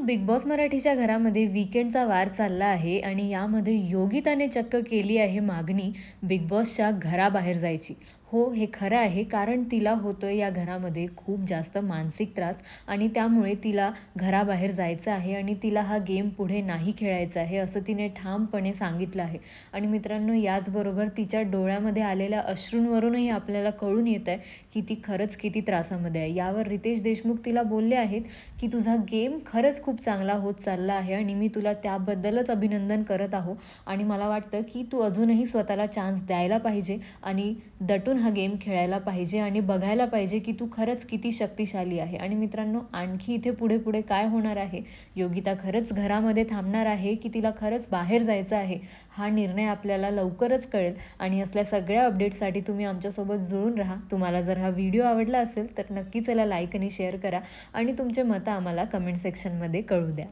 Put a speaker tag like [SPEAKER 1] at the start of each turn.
[SPEAKER 1] Big boss मराठीच्या घरामध्ये विकेंडचा वार चालला आहे आणि यामध्ये योगिताने चक्क केली आहे मागणी बिग बॉसच्या घराबाहेर जायची. हो हे खरं आहे. कारण तिला होतोय या घरामध्ये खूप जास्त मानसिक त्रास आणि त्यामुळे तिला घराबाहेर जायचं आहे आणि तिला हा गेम पुढे नाही खेळायचा आहे असं तिने ठामपणे सांगितलं आहे. आणि मित्रांनो याचबरोबर तिच्या डोळ्यामध्ये आलेल्या अश्रूंवरूनही आपल्याला कळून येत आहे की ती खरंच किती त्रासामध्ये आहे. यावर रितेश देशमुख तिला बोलले आहेत की तुझा गेम खरंच खूप चांगला होत चालला आहे आणि मी तुला त्याबद्दलच अभिनंदन करत आहो आणि मला वाटतं की तू अजूनही स्वतःला चान्स द्यायला पाहिजे आणि दटून हा गेम खेळायला पाहिजे आणि बघायला पाहिजे की तू खरंच किती शक्तिशाली आहे. आणि मित्रांनो आणखी इथे पुढे पुढे काय होणार आहे? योगिता खरंच घरामध्ये थांबणार आहे की तिला खरंच बाहेर जायचं आहे? हा निर्णय आपल्याला लवकरच कळेल. आणि असल्या सगळ्या अपडेट्ससाठी तुम्ही आमच्यासोबत जुळून राहा. तुम्हाला जर हा व्हिडिओ आवडला असेल तर नक्कीच याला लाईक आणि शेअर करा. आणि तुमचे मतं आम्हाला कमेंट सेक्शनमध्ये कळू द्या.